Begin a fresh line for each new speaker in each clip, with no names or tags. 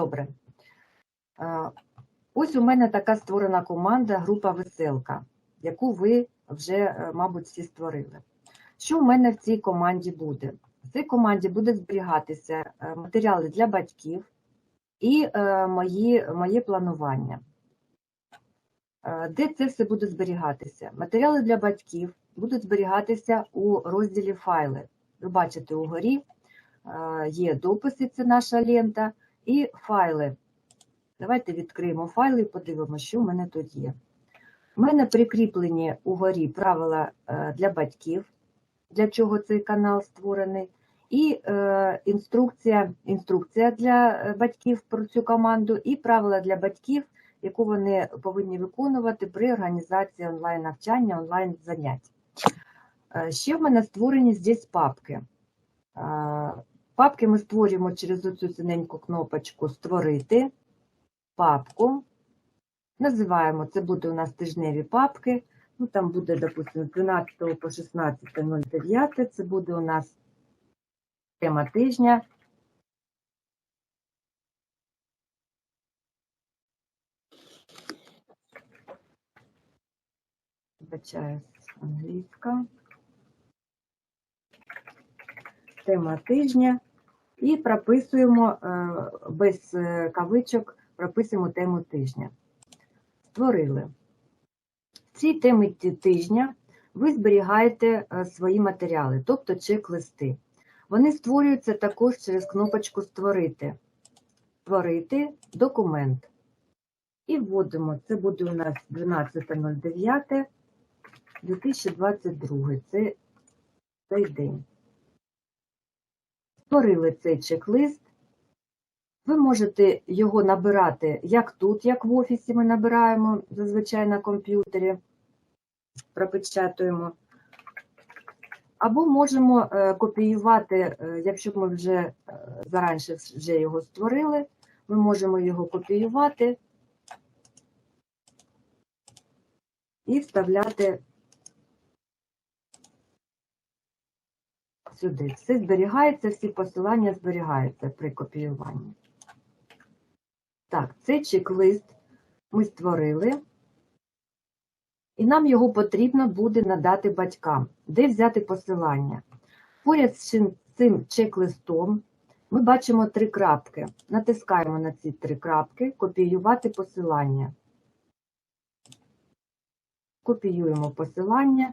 Добре. Е, Ось у мене така створена команда група веселка, яку ви вже, е, мабуть, всі створили. Що в мене в цій команді буде? В цій команді буде зберігатися е, матеріали для батьків і мої, моє планування. Де це все буде зберігатися? Матеріали для батьків будуть зберігатися у розділі файли. Ви бачите угорі є дописи, це наша лента, і файли. Давайте відкриємо файли і подивимося, що в мене тут є. У мене прикріплені угорі правила е, для батьків, для чого цей канал створений, і е, інструкція, інструкція для е, батьків про цю команду, і правила для батьків, яку вони повинні виконувати при організації онлайн-навчання, онлайн-занять. Ще в мене створені здесь папки. Папки ми створюємо через оцю синеньку кнопочку Створити папку. Називаємо, це буде у нас тижневі папки. Ну, там буде, допустимо, з 12 по 16.09. Це буде у нас тема тижня. Вибачаюсь, англійська. Тема тижня. І прописуємо е, без е, кавичок, прописуємо тему тижня. Створили. В цій темі тижня ви зберігаєте е, свої матеріали, тобто чек-листи. Вони створюються також через кнопочку Створити. Створити документ. І вводимо, це буде у нас 12.09 2022. Це цей день. Створили цей чек-лист. Ви можете його набирати як тут, як в офісі ми набираємо зазвичай на комп'ютері, пропечатуємо. Або можемо е, копіювати, е, якщо ми вже е, заранше вже його створили, ми можемо його копіювати і вставляти сюди. Все зберігається, всі посилання зберігаються при копіюванні. Так, цей чек-лист ми створили, і нам його потрібно буде надати батькам. Де взяти посилання? Поряд з цим- чек-листом ми бачимо три крапки. Натискаємо на ці три крапки, копіювати посилання. Копіюємо посилання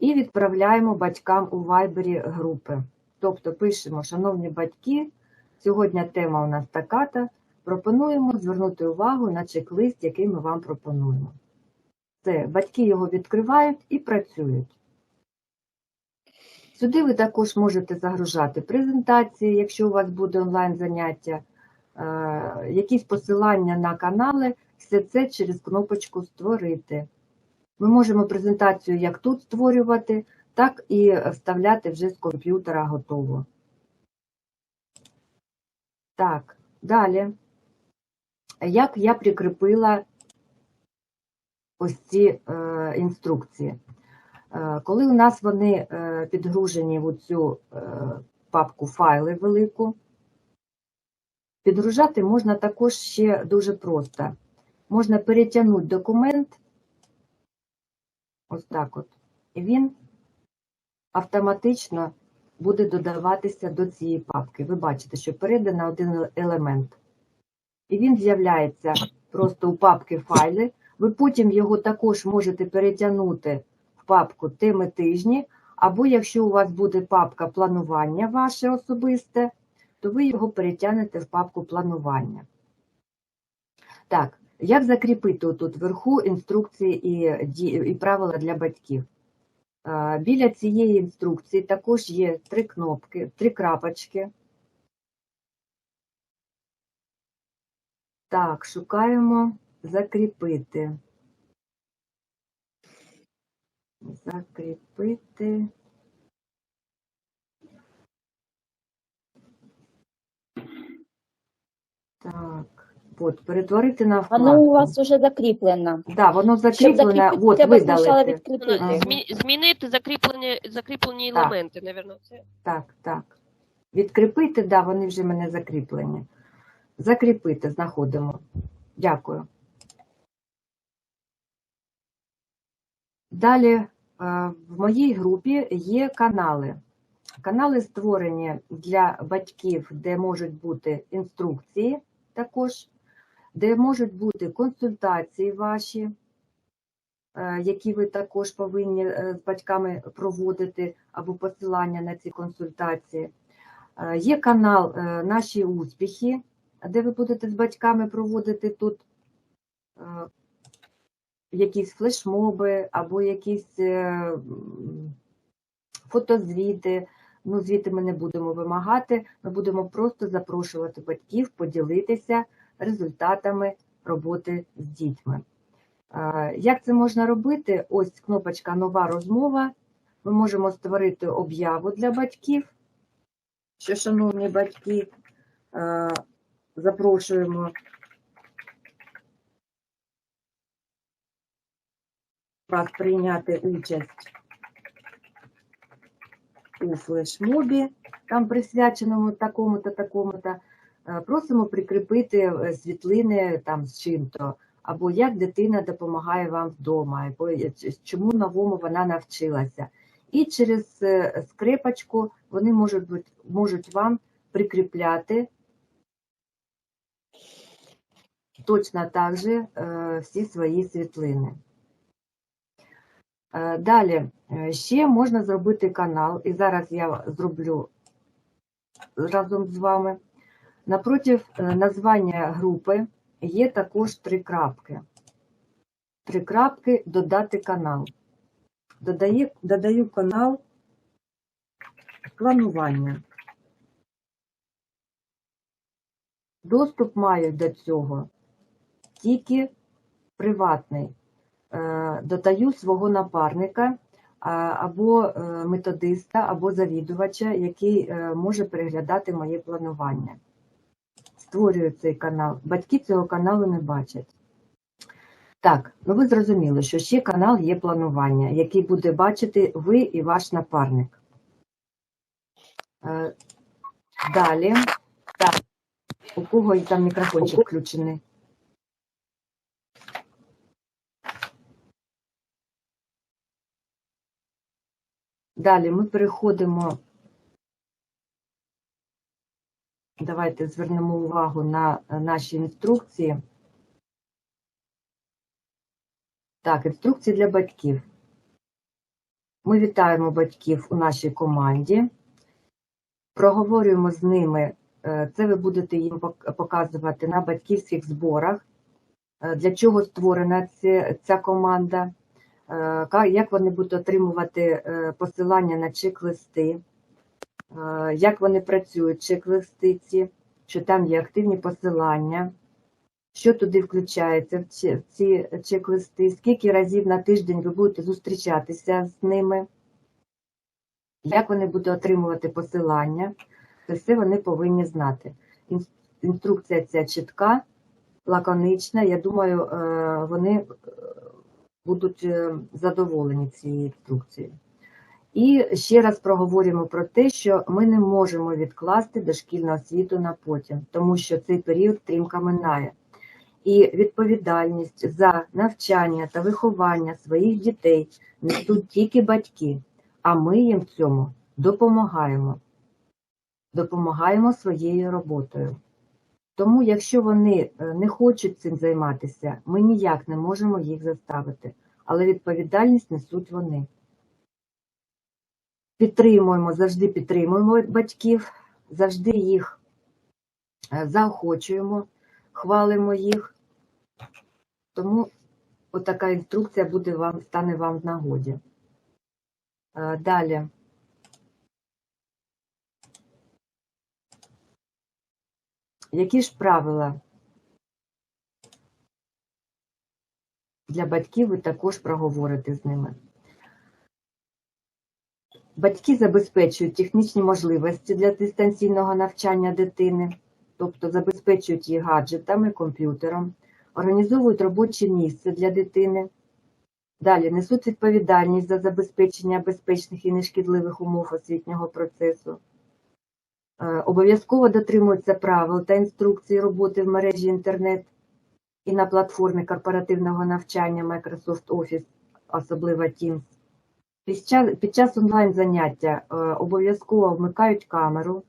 і відправляємо батькам у вайбері групи. Тобто пишемо, шановні батьки, сьогодні тема у нас така-то, пропонуємо звернути увагу на чек-лист, який ми вам пропонуємо. Це батьки його відкривають і працюють. Сюди ви також можете загружати презентації, якщо у вас буде онлайн-заняття, е, якісь посилання на канали, все це через кнопочку Створити. Ми можемо презентацію як тут створювати, так і вставляти вже з комп'ютера готово. Так, далі. Як я прикріпила ось ці е, інструкції? Е, коли у нас вони е, підгружені в цю е, папку файли велику, підгружати можна також ще дуже просто. Можна перетягнути документ ось так от, і він автоматично буде додаватися до цієї папки. Ви бачите, що передано один елемент. І він з'являється просто у папки файли. Ви потім його також можете перетягнути в папку теми тижні, або якщо у вас буде папка планування ваше особисте, то ви його перетягнете в папку планування. Так, як закріпити тут вверху інструкції і, і правила для батьків? Біля цієї інструкції також є три кнопки, три крапочки. Так, шукаємо закріпити. Закріпити. Так, от, перетворити на вкладку.
Воно у вас вже закріплено.
Да, воно закріплене,
закріпити,
от. Ага.
Змі- Змінити закріплені, закріплені
Так.
елементи, напевно. Це
Так, так. Відкріпити, да, вони вже в мене закріплені. Закріпити знаходимо. Дякую. Далі е, в моїй групі є канали. Канали створені для батьків, де можуть бути інструкції також, де можуть бути консультації ваші, е, які ви також повинні е, з батьками проводити або посилання на ці консультації. Е, Є канал Наші успіхи, де ви будете з батьками проводити тут якісь флешмоби або якісь фотозвіти. Ну, звіти ми не будемо вимагати, ми будемо просто запрошувати батьків поділитися результатами роботи з дітьми. Як це можна робити? Ось кнопочка Нова розмова. Ми можемо створити об'яву для батьків, що, шановні батьки, запрошуємо вас прийняти участь у флешмобі, там присвяченому такому-то, такому-то. Е, Просимо прикріпити е, світлини там з чим-то, або як дитина допомагає вам вдома, або е, чому новому вона навчилася. І через скрипочку вони можуть, бути, можуть вам прикріпляти точно так же всі свої світлини. Далі ще можна зробити канал, і зараз я зроблю разом з вами. Напротив е, названня групи є також три крапки. Три крапки додати канал. Додає, додаю канал планування. Доступ мають до цього тільки приватний. Е, Додаю свого напарника або е, методиста, або завідувача, який може переглядати моє планування. Створюю цей канал. Батьки цього каналу не бачать. Так, ну ви зрозуміли, що ще канал є планування, який буде бачити ви і ваш напарник. Е, Далі. Так, у кого там мікрофончик включений? Далі ми переходимо. Давайте звернемо увагу на е, наші інструкції. Так, інструкції для батьків. Ми вітаємо батьків у нашій команді, проговорюємо з ними, е, це ви будете їм показувати на батьківських зборах, е, для чого створена ця, команда, як вони будуть отримувати посилання на чек-листи, як вони працюють, чек-листи ці, що там є активні посилання, що туди включається в ці- чек-листи, скільки разів на тиждень ви будете зустрічатися з ними, як вони будуть отримувати посилання, це все вони повинні знати. Інструкція ця чітка, лаконична. Я думаю, е, вони е, будуть е, задоволені цією інструкцією. І ще раз проговоримо про те, що ми не можемо відкласти дошкільну освіту на потім, тому що цей період стрімко минає. І відповідальність за навчання та виховання своїх дітей несуть тільки батьки, а ми їм в цьому допомагаємо. Допомагаємо своєю роботою. Тому, якщо вони е, не хочуть цим займатися, ми ніяк не можемо їх заставити, але відповідальність несуть вони. Підтримуємо, завжди підтримуємо батьків, завжди їх е, заохочуємо, хвалимо їх. Тому отака інструкція буде вам, стане вам в нагоді. Е, Далі. Які ж правила для батьків ви також проговорите з ними? Батьки забезпечують технічні можливості для дистанційного навчання дитини, тобто забезпечують її гаджетами, комп'ютером, організовують робоче місце для дитини. Далі несуть відповідальність за забезпечення безпечних і нешкідливих умов освітнього процесу. Е, Обов'язково дотримуються правил та інструкцій роботи в мережі інтернет і на платформі корпоративного навчання Microsoft Office, особливо Teams. Під час, під час онлайн-заняття е, обов'язково вмикають камеру,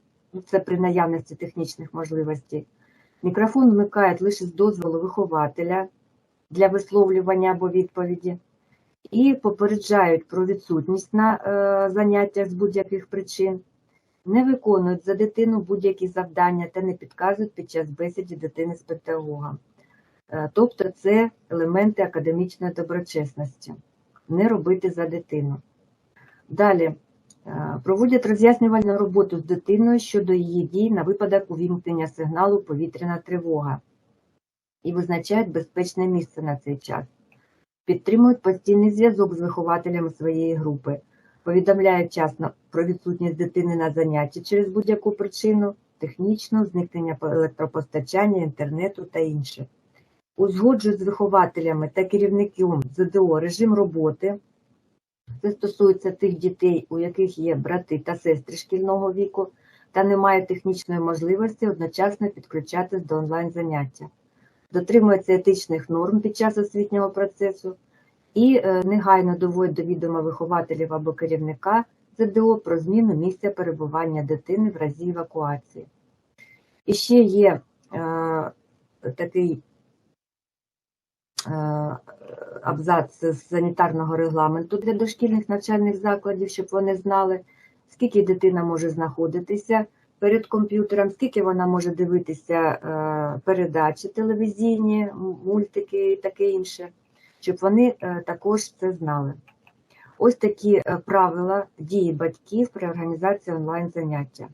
це при наявності технічних можливостей. Мікрофон вмикають лише з дозволу вихователя для висловлювання або відповіді і попереджають про відсутність на е, заняттях з будь-яких причин, не виконують за дитину будь-які завдання та не підказують під час бесіді дитини з педагогом. Е, Тобто це елементи академічної доброчесності. Не робити за дитину. Далі е, проводять роз'яснювальну роботу з дитиною щодо її дій на випадок увімкнення сигналу повітряна тривога і визначають безпечне місце на цей час. Підтримують постійний зв'язок з вихователями своєї групи, повідомляють вчасно про відсутність дитини на занятті через будь-яку причину, технічну, зникнення електропостачання, інтернету та інше. Узгоджують з вихователями та керівником ЗДО режим роботи. Це стосується тих дітей, у яких є брати та сестри шкільного віку, та немає технічної можливості одночасно підключатись до онлайн-заняття. Дотримується етичних норм під час освітнього процесу і е, негайно доводить до відома вихователів або керівника ЗДО про зміну місця перебування дитини в разі евакуації. І ще є е, такий абзац з санітарного регламенту для дошкільних навчальних закладів, щоб вони знали, скільки дитина може знаходитися перед комп'ютером, скільки вона може дивитися е, передачі телевізійні, мультики і таке інше, щоб вони е, також це знали. Ось такі е, правила дії батьків при організації онлайн-заняття,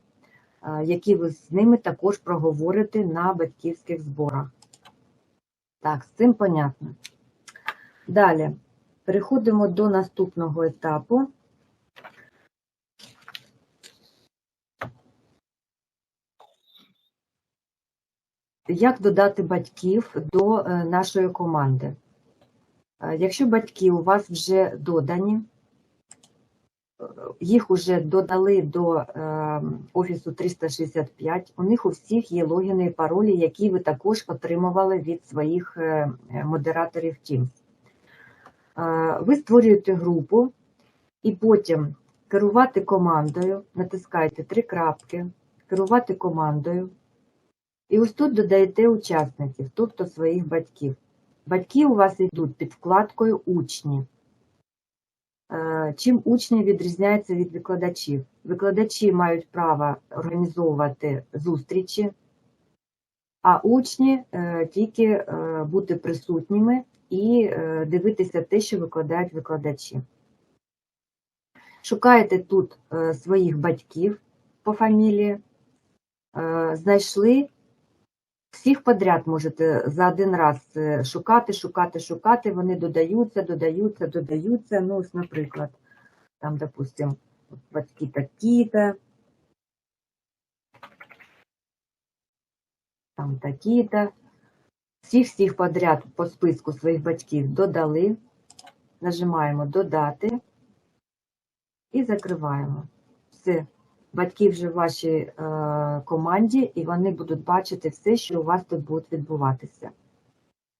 е, які ви з ними також проговорите на батьківських зборах. Так, з цим понятно. Далі переходимо до наступного етапу. Як додати батьків до е, нашої команди? Е, Якщо батьки у вас вже додані, їх вже додали до е, Офісу 365, у них у всіх є логіни і паролі, які ви також отримували від своїх е, модераторів Teams. Е, Ви створюєте групу і потім керувати командою, натискаєте три крапки, керувати командою. І ось тут додаєте учасників, тобто своїх батьків. Батьки у вас йдуть під вкладкою учні. Е, Чим учні відрізняються від викладачів? Викладачі мають право організовувати зустрічі, а учні е, тільки е, бути присутніми і дивитися те, що викладають викладачі. Шукаєте тут своїх батьків по фамілії, знайшли всіх подряд можете за один раз е, шукати, шукати, шукати. Вони додаються, додаються, додаються. Ну, ось, наприклад, там, допустим, батьки такі-то, там такі-то. Всіх-всіх подряд по списку своїх батьків додали. Нажимаємо Додати і закриваємо. Все. Батьки вже в вашій е, команді, і вони будуть бачити все, що у вас тут буде відбуватися.